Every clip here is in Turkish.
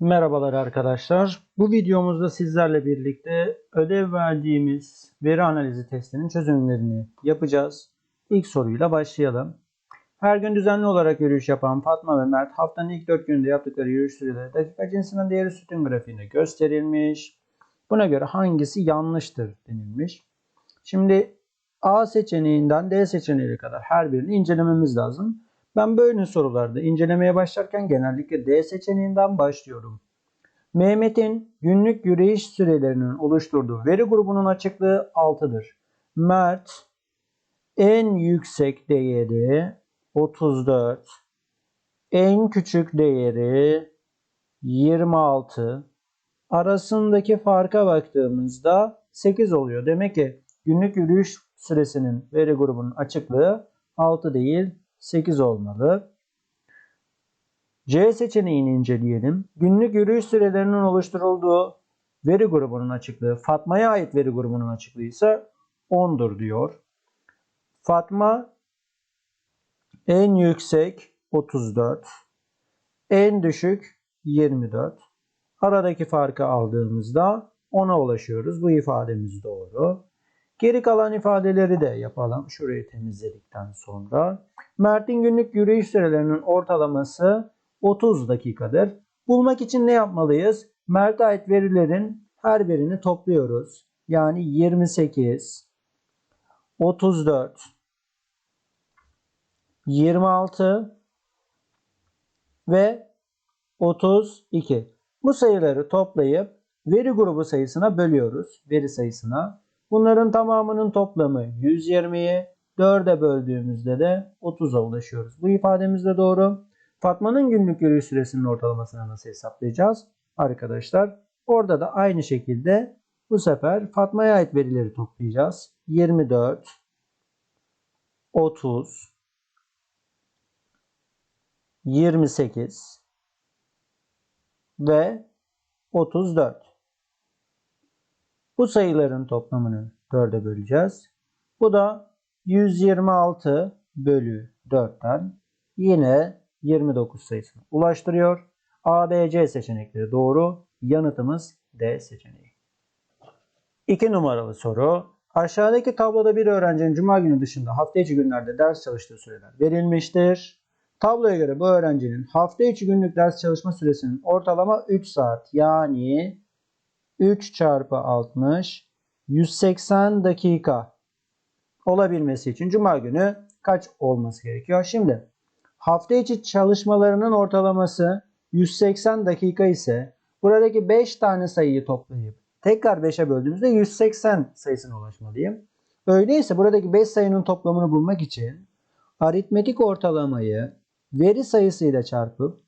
Merhabalar arkadaşlar. Bu videomuzda sizlerle birlikte ödev verdiğimiz veri analizi testinin çözümlerini yapacağız. İlk soruyla başlayalım. Her gün düzenli olarak yürüyüş yapan Fatma ve Mert haftanın ilk 4 gününde yaptıkları yürüyüş süreleri dakika cinsinden değeri sütun grafiğinde gösterilmiş. Buna göre hangisi yanlıştır denilmiş. Şimdi A seçeneğinden D seçeneğine kadar her birini incelememiz lazım. Ben böyle sorularda incelemeye başlarken genellikle D seçeneğinden başlıyorum. Mehmet'in günlük yürüyüş sürelerinin oluşturduğu veri grubunun açıklığı 6'dır. Mert en yüksek değeri 34, en küçük değeri 26, arasındaki farka baktığımızda 8 oluyor. Demek ki günlük yürüyüş süresinin veri grubunun açıklığı 6 değil 8 olmalı. C seçeneğini inceleyelim. Günlük yürüyüş sürelerinin oluşturulduğu veri grubunun açıklığı Fatma'ya ait veri grubunun açıklığı ise 10'dur diyor. Fatma en yüksek 34, en düşük 24. Aradaki farkı aldığımızda 10'a ulaşıyoruz. Bu ifademiz doğru. Geri kalan ifadeleri de yapalım. Şurayı temizledikten sonra. Mert'in günlük yürüyüş sürelerinin ortalaması 30 dakikadır. Bulmak için ne yapmalıyız? Mert'e ait verilerin her birini topluyoruz. Yani 28, 34, 26 ve 32. Bu sayıları toplayıp veri grubu sayısına bölüyoruz. Veri sayısına. Bunların tamamının toplamı 120'yi 4'e böldüğümüzde de 30'a ulaşıyoruz. Bu ifademiz de doğru. Fatma'nın günlük yürüyüş süresinin ortalamasını nasıl hesaplayacağız? Arkadaşlar orada da aynı şekilde bu sefer Fatma'ya ait verileri toplayacağız. 24, 30, 28 ve 34. Bu sayıların toplamını 4'e böleceğiz. Bu da 126 bölü 4'ten yine 29 sayısına ulaştırıyor. A, B, C seçenekleri doğru. Yanıtımız D seçeneği. 2 numaralı soru. Aşağıdaki tabloda bir öğrencinin cuma günü dışında hafta içi günlerde ders çalıştığı süreler verilmiştir. Tabloya göre bu öğrencinin hafta içi günlük ders çalışma süresinin ortalama 3 saat yani 3 çarpı 60 180 dakika olabilmesi için cuma günü kaç olması gerekiyor? Şimdi hafta içi çalışmalarının ortalaması 180 dakika ise buradaki 5 tane sayıyı toplayıp tekrar 5'e böldüğümüzde 180 sayısına ulaşmalıyım. Öyleyse buradaki 5 sayının toplamını bulmak için aritmetik ortalamayı veri sayısıyla çarpıp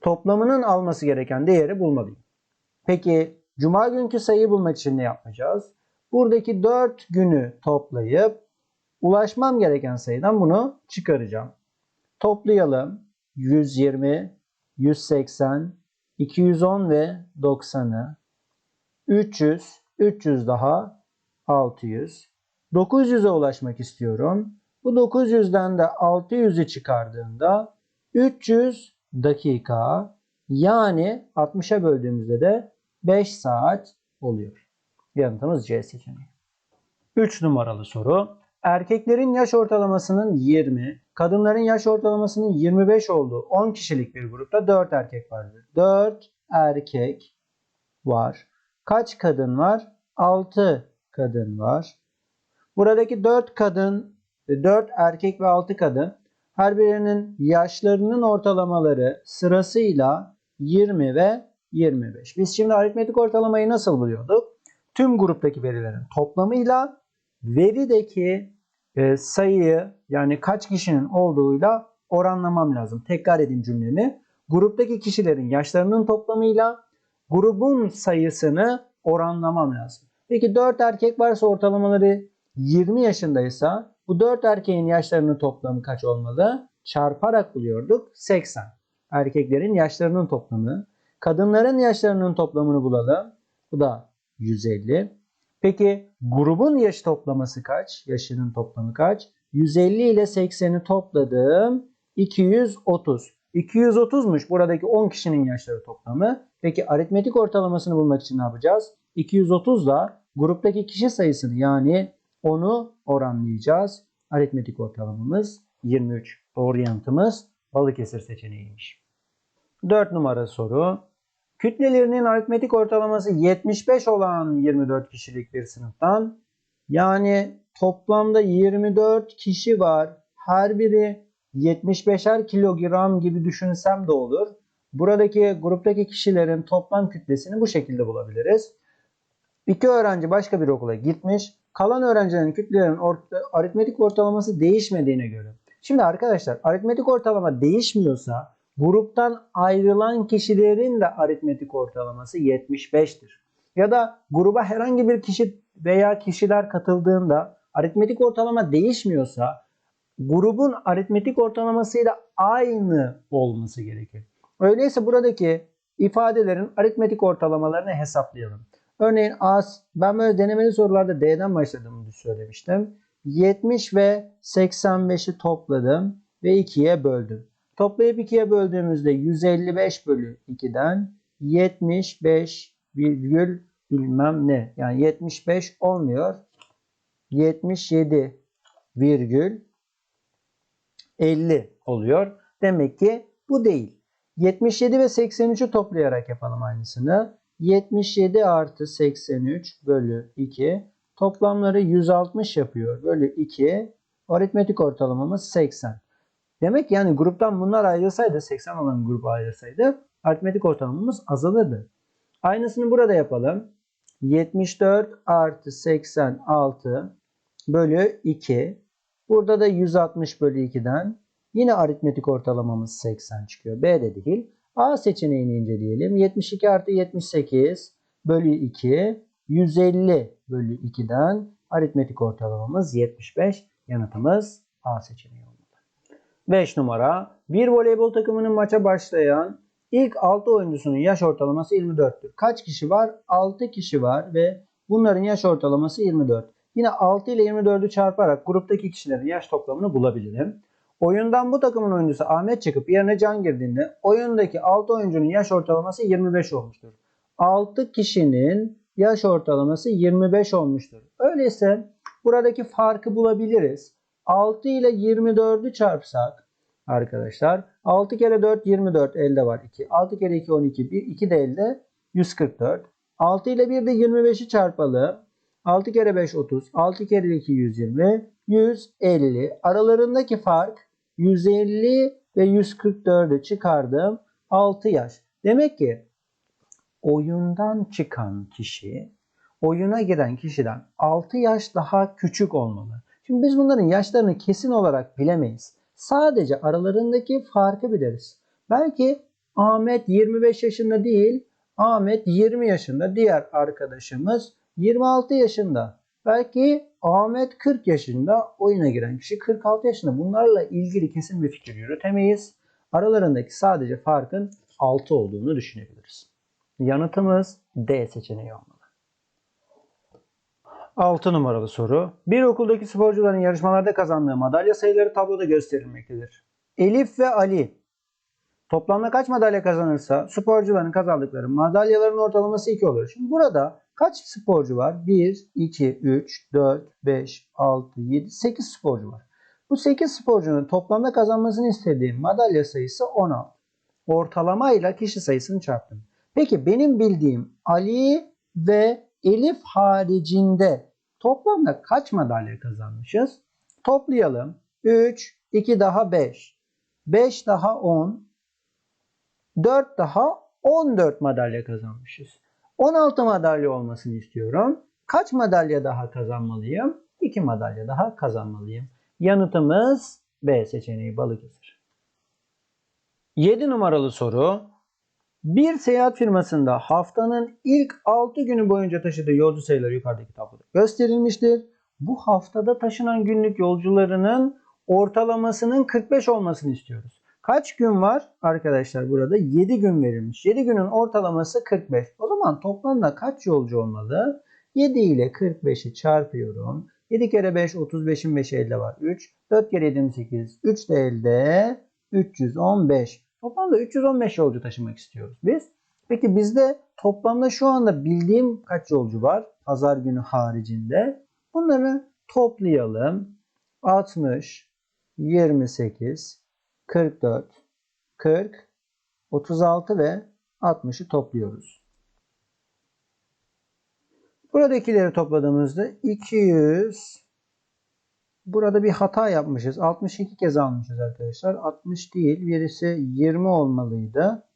toplamının alması gereken değeri bulmalıyım. Peki cuma günkü sayıyı bulmak için ne yapacağız? Buradaki 4 günü toplayıp ulaşmam gereken sayıdan bunu çıkaracağım. Toplayalım. 120, 180, 210 ve 90'ı. 300, 300 daha 600. 900'e ulaşmak istiyorum. Bu 900'den de 600'ü çıkardığımda 300 dakika yani 60'a böldüğümüzde de 5 saat oluyor. Yanıtımız C seçeneği. 3 numaralı soru. Erkeklerin yaş ortalamasının 20, kadınların yaş ortalamasının 25 olduğu 10 kişilik bir grupta 4 erkek vardır. 4 erkek var. Kaç kadın var? 6 kadın var. Buradaki 4 kadın, 4 erkek ve 6 kadın her birinin yaşlarının ortalamaları sırasıyla 20 ve 25. Biz şimdi aritmetik ortalamayı nasıl buluyorduk? Tüm gruptaki verilerin toplamıyla verideki e, sayıyı yani kaç kişinin olduğuyla oranlamam lazım. Tekrar edeyim cümlemi. Gruptaki kişilerin yaşlarının toplamıyla grubun sayısını oranlamam lazım. Peki 4 erkek varsa ortalamaları 20 yaşındaysa bu 4 erkeğin yaşlarının toplamı kaç olmalı? Çarparak buluyorduk 80. Erkeklerin yaşlarının toplamı. Kadınların yaşlarının toplamını bulalım. Bu da 150. Peki grubun yaş toplaması kaç? Yaşının toplamı kaç? 150 ile 80'i topladım. 230. 230'muş buradaki 10 kişinin yaşları toplamı. Peki aritmetik ortalamasını bulmak için ne yapacağız? 230 da gruptaki kişi sayısını yani 10'u oranlayacağız. Aritmetik ortalamamız 23. Doğru yanıtımız Balıkesir seçeneğiymiş. 4 numara soru. Kütlelerinin aritmetik ortalaması 75 olan 24 kişilik bir sınıftan yani toplamda 24 kişi var. Her biri 75'er kilogram gibi düşünsem de olur. Buradaki gruptaki kişilerin toplam kütlesini bu şekilde bulabiliriz. İki öğrenci başka bir okula gitmiş. Kalan öğrencilerin kütlelerin orta, aritmetik ortalaması değişmediğine göre. Şimdi arkadaşlar aritmetik ortalama değişmiyorsa gruptan ayrılan kişilerin de aritmetik ortalaması 75'tir. Ya da gruba herhangi bir kişi veya kişiler katıldığında aritmetik ortalama değişmiyorsa grubun aritmetik ortalamasıyla aynı olması gerekir. Öyleyse buradaki ifadelerin aritmetik ortalamalarını hesaplayalım. Örneğin A, ben böyle denemeli sorularda D'den başladığımı söylemiştim. 70 ve 85'i topladım ve 2'ye böldüm. Toplayıp 2'ye böldüğümüzde 155 bölü 2'den 75 virgül bilmem ne. Yani 75 olmuyor. 77 virgül 50 oluyor. Demek ki bu değil. 77 ve 83'ü toplayarak yapalım aynısını. 77 artı 83 bölü 2 toplamları 160 yapıyor. Bölü 2 aritmetik ortalamamız 80. Demek yani gruptan bunlar ayrılsaydı 80 olan grup ayrılsaydı aritmetik ortalamamız azalırdı. Aynısını burada yapalım. 74 artı 86 bölü 2. Burada da 160 bölü 2'den yine aritmetik ortalamamız 80 çıkıyor. B de değil. A seçeneğini inceleyelim. 72 artı 78 bölü 2. 150 bölü 2'den aritmetik ortalamamız 75. Yanıtımız A seçeneği olmalı. 5 numara. Bir voleybol takımının maça başlayan ilk 6 oyuncusunun yaş ortalaması 24'tür. Kaç kişi var? 6 kişi var ve bunların yaş ortalaması 24. Yine 6 ile 24'ü çarparak gruptaki kişilerin yaş toplamını bulabilirim. Oyundan bu takımın oyuncusu Ahmet çıkıp yerine Can girdiğinde oyundaki 6 oyuncunun yaş ortalaması 25 olmuştur. 6 kişinin yaş ortalaması 25 olmuştur. Öyleyse buradaki farkı bulabiliriz. 6 ile 24'ü çarpsak arkadaşlar 6 kere 4 24 elde var 2. 6 kere 2 12 1 2 de elde 144. 6 ile 1 de 25'i çarpalım. 6 kere 5 30. 6 kere 2 120. 150. Aralarındaki fark 150 ve 144'ü çıkardım. 6 yaş. Demek ki oyundan çıkan kişi oyuna giren kişiden 6 yaş daha küçük olmalı. Şimdi biz bunların yaşlarını kesin olarak bilemeyiz. Sadece aralarındaki farkı biliriz. Belki Ahmet 25 yaşında değil, Ahmet 20 yaşında, diğer arkadaşımız 26 yaşında. Belki Ahmet 40 yaşında oyuna giren kişi 46 yaşında. Bunlarla ilgili kesin bir fikir yürütemeyiz. Aralarındaki sadece farkın 6 olduğunu düşünebiliriz. Yanıtımız D seçeneği olmalı. 6 numaralı soru. Bir okuldaki sporcuların yarışmalarda kazandığı madalya sayıları tabloda gösterilmektedir. Elif ve Ali toplamda kaç madalya kazanırsa sporcuların kazandıkları madalyaların ortalaması 2 olur. Şimdi burada kaç sporcu var? 1, 2, 3, 4, 5, 6, 7, 8 sporcu var. Bu 8 sporcunun toplamda kazanmasını istediğim madalya sayısı 16. Ortalamayla kişi sayısını çarptım. Peki benim bildiğim Ali ve Elif haricinde toplamda kaç madalya kazanmışız? Toplayalım. 3, 2 daha 5. 5 daha 10. 4 daha 14 madalya kazanmışız. 16 madalya olmasını istiyorum. Kaç madalya daha kazanmalıyım? 2 madalya daha kazanmalıyım. Yanıtımız B seçeneği Balıkesir. 7 numaralı soru. Bir seyahat firmasında haftanın ilk 6 günü boyunca taşıdığı yolcu sayıları yukarıdaki tabloda gösterilmiştir. Bu haftada taşınan günlük yolcularının ortalamasının 45 olmasını istiyoruz. Kaç gün var arkadaşlar burada? 7 gün verilmiş. 7 günün ortalaması 45. O zaman toplamda kaç yolcu olmalı? 7 ile 45'i çarpıyorum. 7 kere 5 35'in 5'i elde var 3. 4 kere 7 8. 3 de elde 315. Toplamda 315 yolcu taşımak istiyoruz biz. Peki bizde toplamda şu anda bildiğim kaç yolcu var? Pazar günü haricinde. Bunları toplayalım. 60, 28, 44, 40, 36 ve 60'ı topluyoruz. Buradakileri topladığımızda 200 Burada bir hata yapmışız. 62 kez almışız arkadaşlar. 60 değil. Birisi 20 olmalıydı.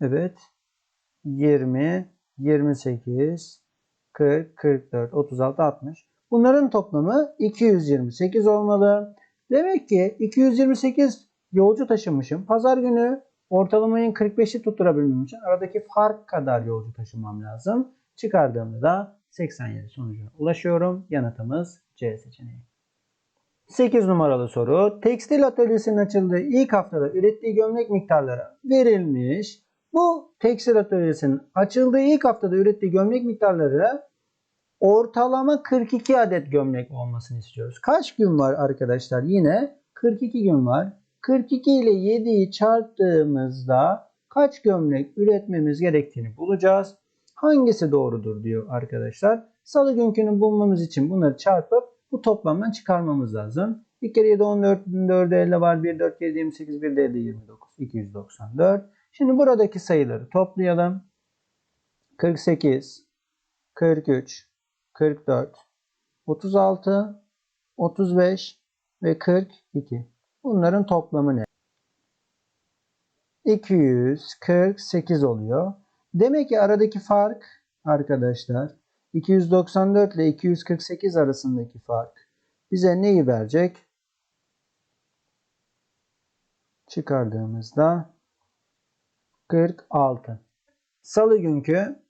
Evet. 20, 28, 40, 44, 36, 60. Bunların toplamı 228 olmalı. Demek ki 228 yolcu taşımışım. Pazar günü ortalamayı 45'i tutturabilmem için aradaki fark kadar yolcu taşımam lazım. Çıkardığımda da 87 sonucuna ulaşıyorum. Yanıtımız C seçeneği. 8 numaralı soru. Tekstil atölyesinin açıldığı ilk haftada ürettiği gömlek miktarları verilmiş. Bu tekstil atölyesinin açıldığı ilk haftada ürettiği gömlek miktarları ortalama 42 adet gömlek olmasını istiyoruz. Kaç gün var arkadaşlar? Yine 42 gün var. 42 ile 7'yi çarptığımızda kaç gömlek üretmemiz gerektiğini bulacağız. Hangisi doğrudur diyor arkadaşlar. Salı günkünü bulmamız için bunları çarpıp bu toplamdan çıkarmamız lazım. 1 kere 7 14, 4 50 var. 1 4 7 28, 1 de 7 29, 294. Şimdi buradaki sayıları toplayalım. 48, 43, 44, 36, 35 ve 42. Bunların toplamı ne? 248 oluyor. Demek ki aradaki fark arkadaşlar 294 ile 248 arasındaki fark bize neyi verecek? Çıkardığımızda 46. Salı günkü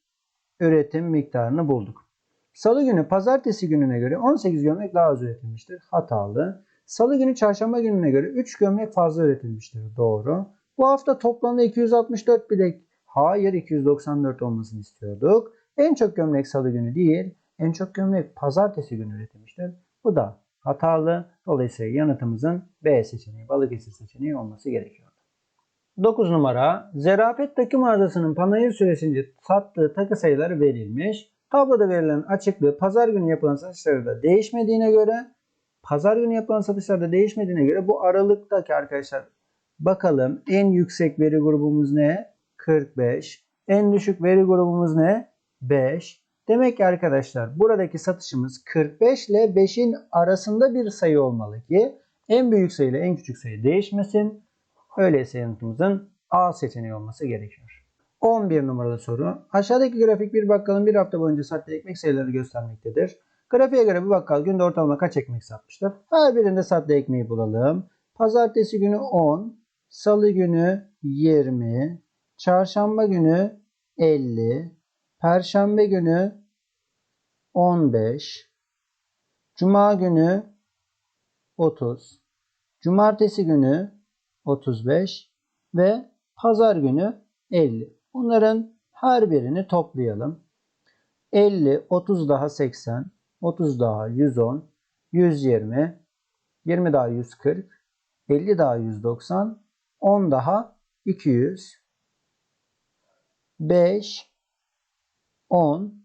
üretim miktarını bulduk. Salı günü pazartesi gününe göre 18 gömlek daha az üretilmiştir. Hatalı. Salı günü çarşamba gününe göre 3 gömlek fazla üretilmiştir. Doğru. Bu hafta toplamda 264 bilek. Hayır 294 olmasını istiyorduk. En çok gömlek salı günü değil, en çok gömlek pazartesi günü üretilmiştir. Bu da hatalı. Dolayısıyla yanıtımızın B seçeneği, Balıkesir seçeneği olması gerekiyordu. 9 numara. Zerafet takım mağazasının panayır süresince sattığı takı sayıları verilmiş. Tabloda verilen açıklığı pazar günü yapılan satışlarda değişmediğine göre pazar günü yapılan satışlarda değişmediğine göre bu aralıktaki arkadaşlar bakalım en yüksek veri grubumuz ne? 45. En düşük veri grubumuz ne? 5. Demek ki arkadaşlar buradaki satışımız 45 ile 5'in arasında bir sayı olmalı ki en büyük sayı ile en küçük sayı değişmesin. Öyleyse yanıtımızın A seçeneği olması gerekiyor. 11 numaralı soru. Aşağıdaki grafik bir bakkalın bir hafta boyunca sattığı ekmek sayılarını göstermektedir. Grafiğe göre bu bakkal günde ortalama kaç ekmek satmıştır? Her birinde sattığı ekmeği bulalım. Pazartesi günü 10, salı günü 20, çarşamba günü 50, perşembe günü 15, cuma günü 30, cumartesi günü 35 ve pazar günü 50. Bunların her birini toplayalım. 50, 30 daha 80, 30 daha 110, 120, 20 daha 140, 50 daha 190, 10 daha 200, 5, 10,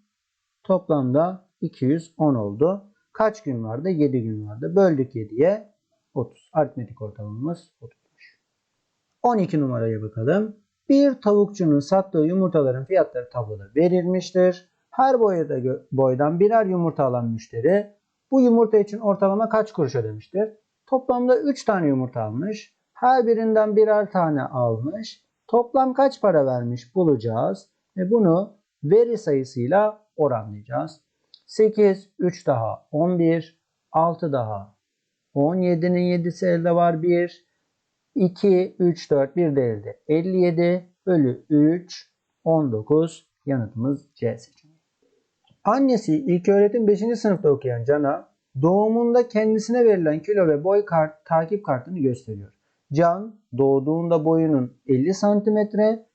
toplamda 210 oldu. Kaç gün vardı? 7 gün vardı. Böldük 7'ye 30. Aritmetik ortalamamız 30'muş. 12 numaraya bakalım. Bir tavukçunun sattığı yumurtaların fiyatları tabloda verilmiştir. Her boyda, boydan birer yumurta alan müşteri bu yumurta için ortalama kaç kuruş ödemiştir? Toplamda 3 tane yumurta almış. Her birinden birer tane almış. Toplam kaç para vermiş bulacağız. Ve bunu veri sayısıyla oranlayacağız. 8, 3 daha 11, 6 daha 17'nin 7'si elde var 1, 2, 3, 4, 1 de elde 57 bölü 3, 19 yanıtımız C seçeneği. Annesi ilköğretim 5. sınıfta okuyan Can'a doğumunda kendisine verilen kilo ve boy kart, takip kartını gösteriyor. Can doğduğunda boyunun 50 santimetre,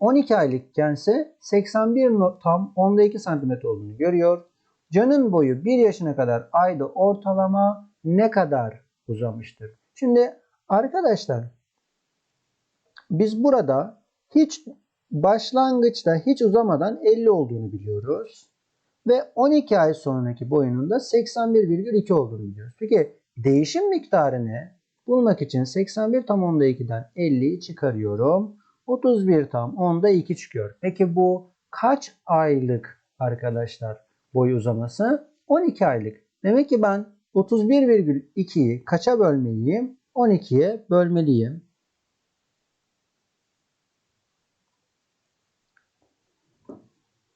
12 aylıkken ise 81 tam 10'da 2 santimetre olduğunu görüyor. Can'ın boyu 1 yaşına kadar ayda ortalama ne kadar uzamıştır? Şimdi arkadaşlar Biz burada hiç başlangıçta hiç uzamadan 50 olduğunu biliyoruz. Ve 12 ay sonraki boyunun da 81,2 olduğunu biliyoruz. Peki değişim miktarını bulmak için 81 tam onda 2'den 50'yi çıkarıyorum. 31 tam onda 2 çıkıyor. Peki bu kaç aylık arkadaşlar boy uzaması? 12 aylık. Demek ki ben 31,2'yi kaça bölmeliyim? 12'ye bölmeliyim.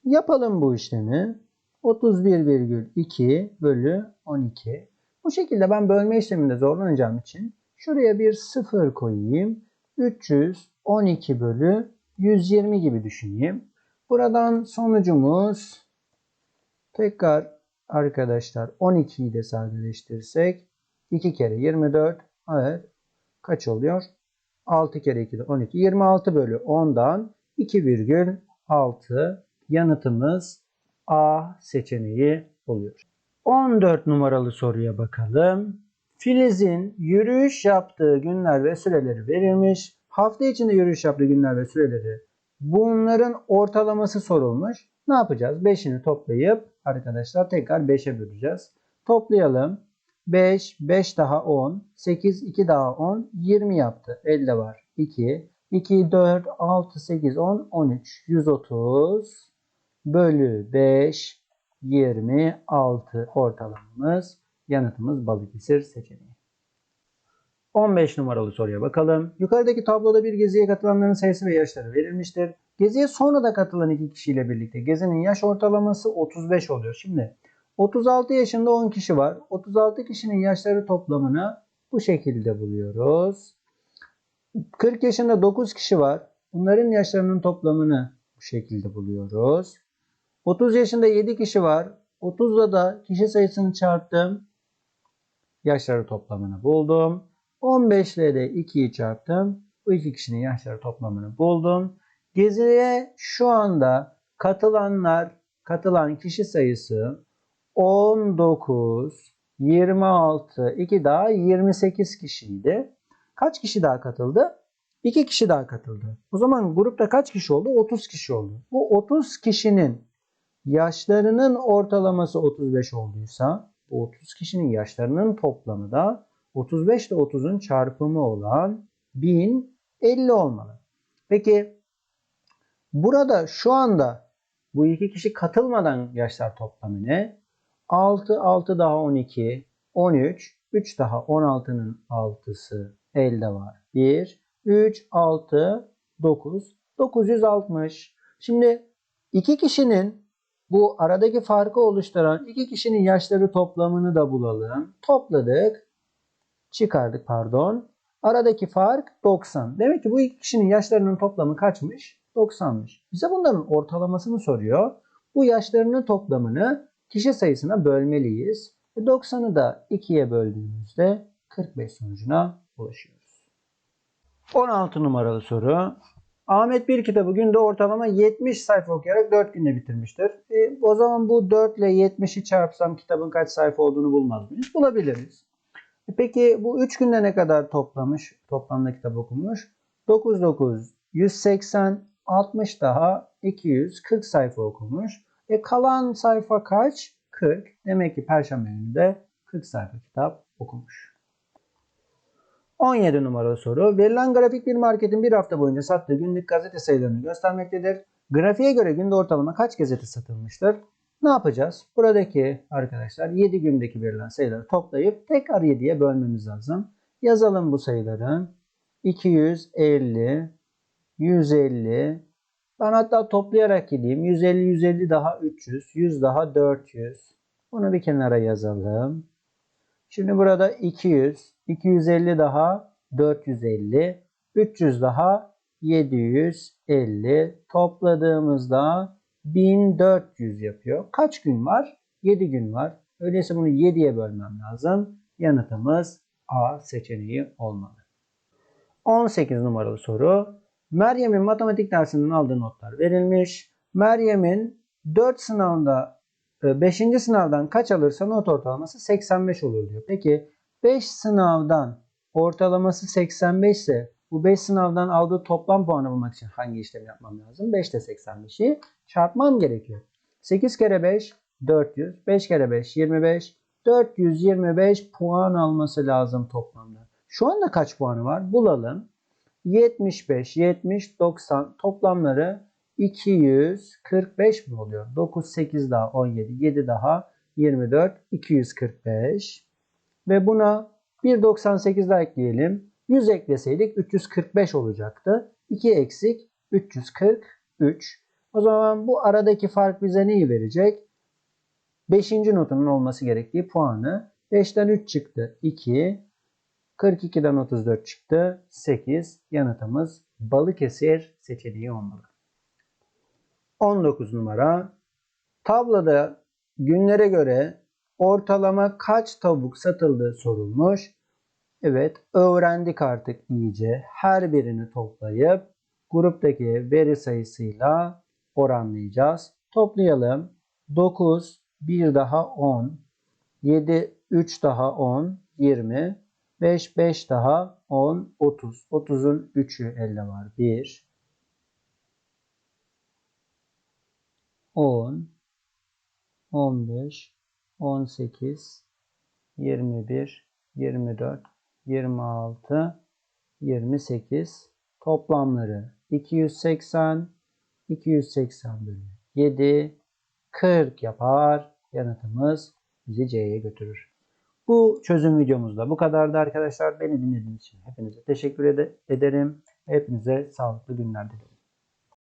Yapalım bu işlemi. 31,2 bölü 12. Bu şekilde ben bölme işleminde zorlanacağım için şuraya bir sıfır koyayım. 312 bölü 120 gibi düşüneyim. Buradan sonucumuz tekrar arkadaşlar 12'yi de sadeleştirirsek 2 kere 24 evet kaç oluyor? 6 kere 2 de 12. 26 bölü 10'dan 2,6 yanıtımız A seçeneği oluyor. 14 numaralı soruya bakalım. Filiz'in yürüyüş yaptığı günler ve süreleri verilmiş. Hafta içinde yürüyüş yaptığı günler ve süreleri bunların ortalaması sorulmuş. Ne yapacağız? 5'ini toplayıp arkadaşlar tekrar 5'e böleceğiz. Toplayalım. 5, 5 daha 10, 8, 2 daha 10, 20 yaptı. Elde var. 2, 2, 4, 6, 8, 10, 13, 130 bölü 5, 26 ortalamamız. Yanıtımız Balıkesir seçeneği. 15 numaralı soruya bakalım. Yukarıdaki tabloda bir geziye katılanların sayısı ve yaşları verilmiştir. Geziye sonra da katılan iki kişiyle birlikte gezinin yaş ortalaması 35 oluyor. Şimdi 36 yaşında 10 kişi var. 36 kişinin yaşları toplamını bu şekilde buluyoruz. 40 yaşında 9 kişi var. Bunların yaşlarının toplamını bu şekilde buluyoruz. 30 yaşında 7 kişi var. 30'da da kişi sayısını çarptım. Yaşları toplamını buldum. 15 ile de 2'yi çarptım. Bu iki kişinin yaşları toplamını buldum. Geziye şu anda katılanlar, katılan kişi sayısı 19, 26, 2 daha 28 kişiydi. Kaç kişi daha katıldı? 2 kişi daha katıldı. O zaman grupta kaç kişi oldu? 30 kişi oldu. Bu 30 kişinin yaşlarının ortalaması 35 olduysa bu 30 kişinin yaşlarının toplamı da 35 ile 30'un çarpımı olan 1050 olmalı. Peki burada şu anda bu iki kişi katılmadan yaşlar toplamı ne? 6, 6 daha 12, 13, 3 daha 16'nın 6'sı elde var. 1, 3, 6, 9, 960. Şimdi iki kişinin bu aradaki farkı oluşturan iki kişinin yaşları toplamını da bulalım. Topladık. Çıkardık pardon. Aradaki fark 90. Demek ki bu iki kişinin yaşlarının toplamı kaçmış? 90'mış. Bize bunların ortalamasını soruyor. Bu yaşlarının toplamını kişi sayısına bölmeliyiz. 90'ı da 2'ye böldüğümüzde 45 sonucuna ulaşıyoruz. 16 numaralı soru. Ahmet bir kitabı günde ortalama 70 sayfa okuyarak 4 günde bitirmiştir. E, o zaman bu 4 ile 70'i çarpsam kitabın kaç sayfa olduğunu bulmaz mıyız? Bulabiliriz. E, peki bu 3 günde ne kadar toplamış? Toplamda kitap okumuş. 9 9 180 60 daha 240 sayfa okumuş. E kalan sayfa kaç? 40. Demek ki perşembe günü 40 sayfa kitap okumuş. 17 numaralı soru. Verilen grafik bir marketin bir hafta boyunca sattığı günlük gazete sayılarını göstermektedir. Grafiğe göre günde ortalama kaç gazete satılmıştır? Ne yapacağız? Buradaki arkadaşlar 7 gündeki verilen sayıları toplayıp tekrar 7'ye bölmemiz lazım. Yazalım bu sayıları. 250, 150, ben hatta toplayarak gideyim. 150, 150 daha 300, 100 daha 400. Bunu bir kenara yazalım. Şimdi burada 200, 250 daha 450, 300 daha 750. Topladığımızda 1400 yapıyor. Kaç gün var? 7 gün var. Öyleyse bunu 7'ye bölmem lazım. Yanıtımız A seçeneği olmalı. 18 numaralı soru. Meryem'in matematik dersinden aldığı notlar verilmiş. Meryem'in 4 sınavında 5. E, sınavdan kaç alırsa not ortalaması 85 olur diyor. Peki 5 sınavdan ortalaması 85 ise Bu 5 sınavdan aldığı toplam puanı bulmak için hangi işlemi yapmam lazım? 5 ile 85'i çarpmam gerekiyor. 8 kere 5 400. 5 kere 5 25. 425 puan alması lazım toplamda. Şu anda kaç puanı var? Bulalım. 75, 70, 90 toplamları 245 mi oluyor? 9, 8 daha 17, 7 daha 24, 245. Ve buna 1.98 daha ekleyelim. 100 ekleseydik 345 olacaktı. 2 eksik 343. O zaman bu aradaki fark bize neyi verecek? 5. notunun olması gerektiği puanı. 5'ten 3 çıktı 2. 42'den 34 çıktı 8. Yanıtımız Balıkesir seçeneği olmalı. 19 numara. Tabloda günlere göre ortalama kaç tavuk satıldığı sorulmuş. Evet öğrendik artık iyice. Her birini toplayıp gruptaki veri sayısıyla oranlayacağız. Toplayalım. 9, 1 daha 10, 7, 3 daha 10, 20, 5, 5 daha 10, 30. 30'un 3'ü elde var. 1, 10, 15, 18, 21, 24, 26, 28 toplamları 280, 280 bölü 7, 40 yapar. Yanıtımız bizi C'ye götürür. Bu çözüm videomuzda bu kadardı arkadaşlar. Beni dinlediğiniz için hepinize teşekkür ede- ederim. Hepinize sağlıklı günler dilerim.